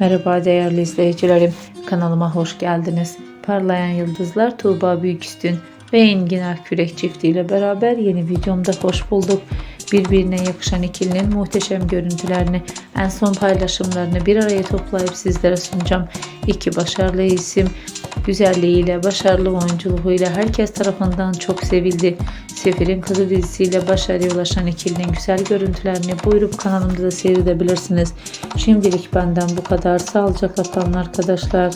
Merhaba değerli izleyicilerim. Kanalıma hoş geldiniz. Parlayan Yıldızlar Tuğba Büyüküstün ve Engin Akkürek çiftiyle beraber yeni videomda hoş bulduk. Birbirine yakışan ikilinin muhteşem görüntülerini, en son paylaşımlarını bir araya toplayıp sizlere sunacağım. İki başarılı isim güzelliğiyle, başarılı oyunculuğuyla herkes tarafından çok sevildi. Sefir'in Kızı dizisiyle başarıya ulaşan ikilinin güzel görüntülerini buyurup kanalımda da seyredebilirsiniz. Şimdilik benden bu kadar. Sağlıcakla kalın arkadaşlar.